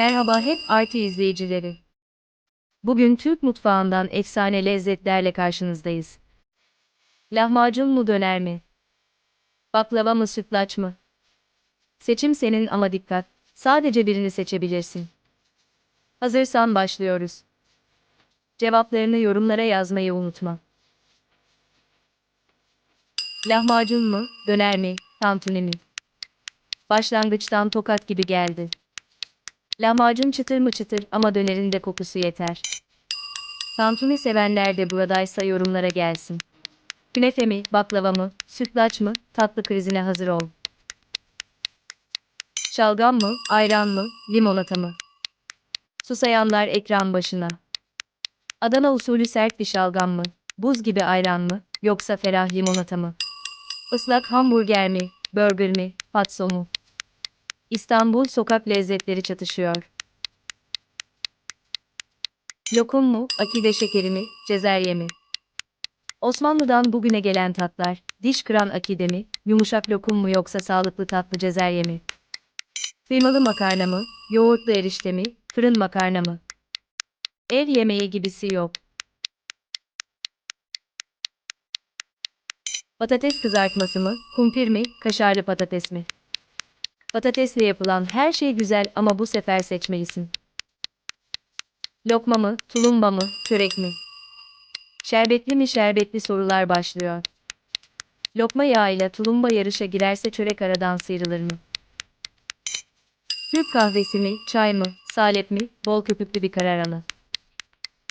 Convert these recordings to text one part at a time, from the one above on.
Merhaba hep artı izleyicileri. Bugün Türk mutfağından efsane lezzetlerle karşınızdayız. Lahmacun mu döner mi? Baklava mı sütlaç mı? Seçim senin ama dikkat, sadece birini seçebilirsin. Hazırsan başlıyoruz. Cevaplarını yorumlara yazmayı unutma. Lahmacun mu, döner mi, tantuni mi? Başlangıçtan tokat gibi geldi. Lahmacun çıtır mı çıtır ama dönerin de kokusu yeter. Tantuni sevenler de buradaysa yorumlara gelsin. Künefe mi, baklava mı, sütlaç mı, tatlı krizine hazır ol. Şalgam mı, ayran mı, limonata mı? Susayanlar ekran başına. Adana usulü sert bir şalgam mı, buz gibi ayran mı, yoksa ferah limonata mı? Islak hamburger mi, burger mi, patso mu? İstanbul sokak lezzetleri çatışıyor. Lokum mu, akide şekeri mi, cezerye mi? Osmanlı'dan bugüne gelen tatlar, diş kıran akide mi, yumuşak lokum mu yoksa sağlıklı tatlı cezerye mi? Kıymalı makarna mı, yoğurtlu erişte mi, fırın makarna mı? Ev yemeği gibisi yok. Patates kızartması mı, kumpir mi, kaşarlı patates mi? Patatesle yapılan her şey güzel ama bu sefer seçmelisin. Lokma mı, tulumba mı, çörek mi? Şerbetli mi şerbetli sorular başlıyor. Lokma yağıyla tulumba yarışa girerse çörek aradan sıyrılır mı? Türk kahvesi mi, çay mı, salep mi, bol köpüklü bir karar anı.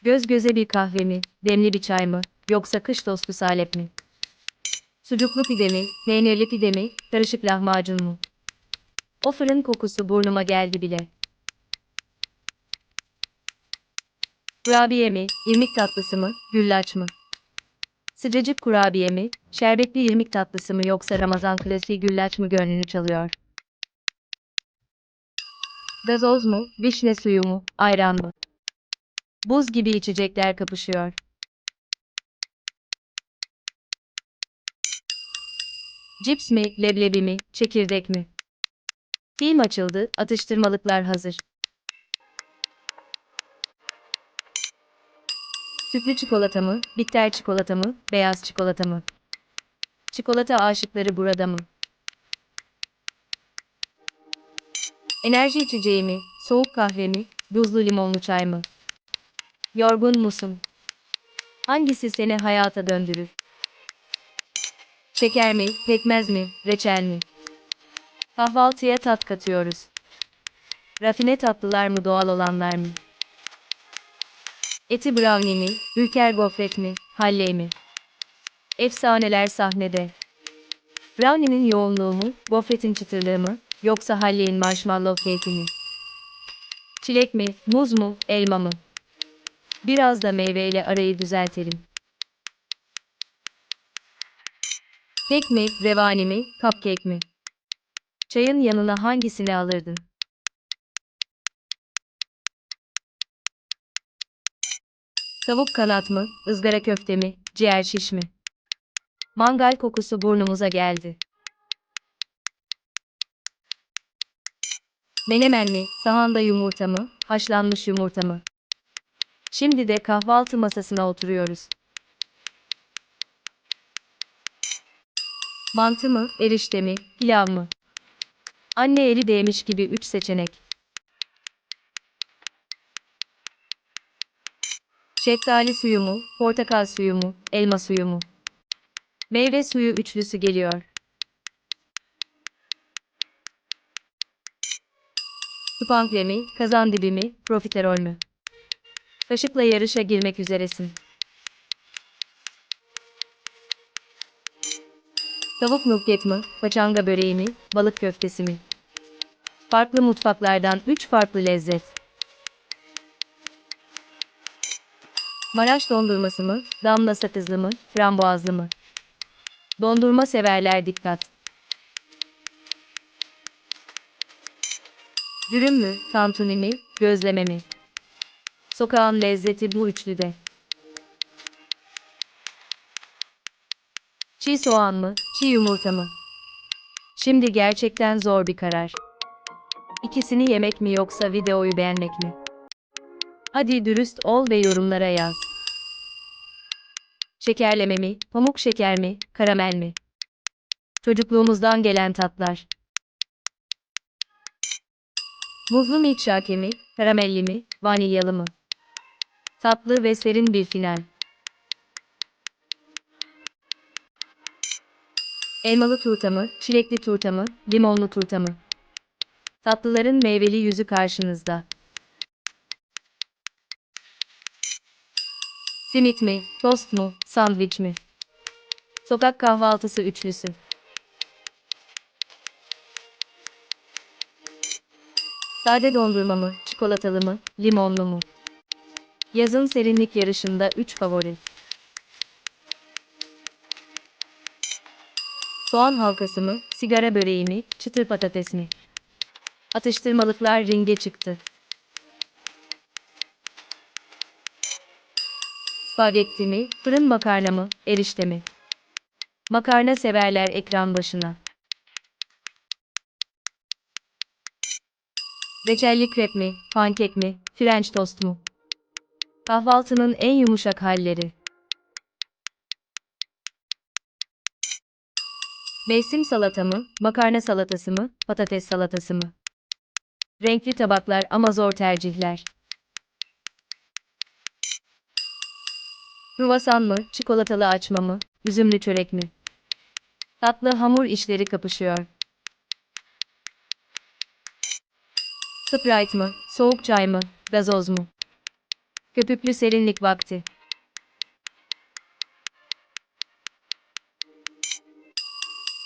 Göz göze bir kahve mi, demli bir çay mı, yoksa kış dostu salep mi? Sucuklu pide mi, peynirli pide mi, karışık lahmacun mu? O fırın kokusu burnuma geldi bile. Kurabiye mi, irmik tatlısı mı, güllaç mı? Sıcacık kurabiye mi, şerbetli irmik tatlısı mı yoksa Ramazan klasiği güllaç mı gönlünü çalıyor? Gazoz mu, vişne suyu mu, ayran mı? Buz gibi içecekler kapışıyor. Cips mi, leblebi mi, çekirdek mi? Film açıldı, atıştırmalıklar hazır. Sütlü çikolata mı, bitter çikolata mı, beyaz çikolata mı? Çikolata aşıkları burada mı? Enerji içeceği mi, soğuk kahve mi, buzlu limonlu çay mı? Yorgun musun? Hangisi seni hayata döndürür? Şeker mi, pekmez mi, reçel mi? Kahvaltıya tat katıyoruz. Rafine tatlılar mı doğal olanlar mı? Eti brownie mi, ülker gofret mi, halle mi? Efsaneler sahnede. Brownie'nin yoğunluğu mu, gofretin çıtırlığı mı, yoksa halleğin marshmallow keyfi mi? Çilek mi, muz mu, elma mı? Biraz da meyveyle arayı düzeltelim. Kek mi, revani mi, cupcake mi? Çayın yanına hangisini alırdın? Tavuk kanat mı, ızgara köfte mi, ciğer şiş mi? Mangal kokusu burnumuza geldi. Menemen mi, sahanda yumurta mı, haşlanmış yumurta mı? Şimdi de kahvaltı masasına oturuyoruz. Mantı mı, erişte mi, pilav mı? Anne eli değmiş gibi üç seçenek. Şeftali suyu mu, portakal suyu mu, elma suyu mu? Meyve suyu üçlüsü geliyor. Spangle mi, kazandibi mi, profiterol mü? Kaşıkla yarışa girmek üzeresin. Tavuk nugget mı, paçanga böreği mi, balık köftesi mi? Farklı mutfaklardan 3 farklı lezzet. Maraş dondurması mı, damla sakızlı mı, frambuazlı mı? Dondurma severler dikkat. Dürüm mü, tantuni mi, gözleme mi? Sokağın lezzeti bu üçlüde. Çiğ soğan mı, çiğ yumurta mı? Şimdi gerçekten zor bir karar. İkisini yemek mi yoksa videoyu beğenmek mi? Hadi dürüst ol ve yorumlara yaz. Şekerleme mi, pamuk şeker mi, karamel mi? Çocukluğumuzdan gelen tatlar. Muzlu milkshake mi, karamelli mi, vanilyalı mı? Tatlı ve serin bir final. Elmalı turta mı, çilekli turta mı, limonlu turta mı? Tatlıların meyveli yüzü karşınızda. Simit mi, tost mu, sandviç mi? Sokak kahvaltısı üçlüsü. Sade dondurma mı, çikolatalı mı, limonlu mu? Yazın serinlik yarışında 3 favori. Soğan halkası mı, sigara böreği mi, çıtır patates mi? Atıştırmalıklar ringe çıktı. Spagetti mi, fırın makarna mı, erişte mi? Makarna severler ekran başına. Reçelli krep mi, pankek mi, french tost mu? Kahvaltının en yumuşak halleri. Mevsim salata mı, makarna salatası mı, patates salatası mı? Renkli tabaklar ama zor tercihler. Kruvasan mı, çikolatalı açma mı, üzümlü çörek mi? Tatlı hamur işleri kapışıyor. Sprite mı, soğuk çay mı, gazoz mu? Köpüklü serinlik vakti.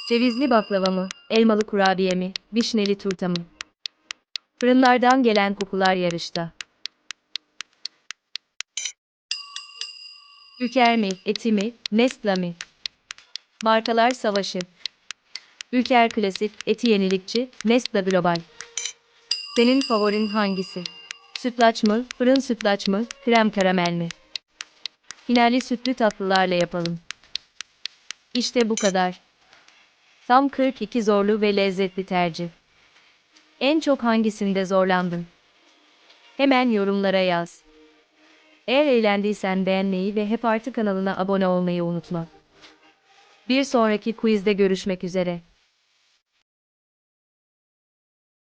Cevizli baklava mı, elmalı kurabiye mi, vişneli turta mı? Fırınlardan gelen kokular yarışta. Ülker mi, eti mi, Nestle mi? Markalar savaşı. Ülker klasik, eti yenilikçi, Nestle global. Senin favorin hangisi? Sütlaç mı, fırın sütlaç mı, krem karamel mi? Finali sütlü tatlılarla yapalım. İşte bu kadar. Tam 42 zorlu ve lezzetli tercih. En çok hangisinde zorlandın? Hemen yorumlara yaz. Eğer eğlendiysen beğenmeyi ve Hep Artı kanalına abone olmayı unutma. Bir sonraki quizde görüşmek üzere.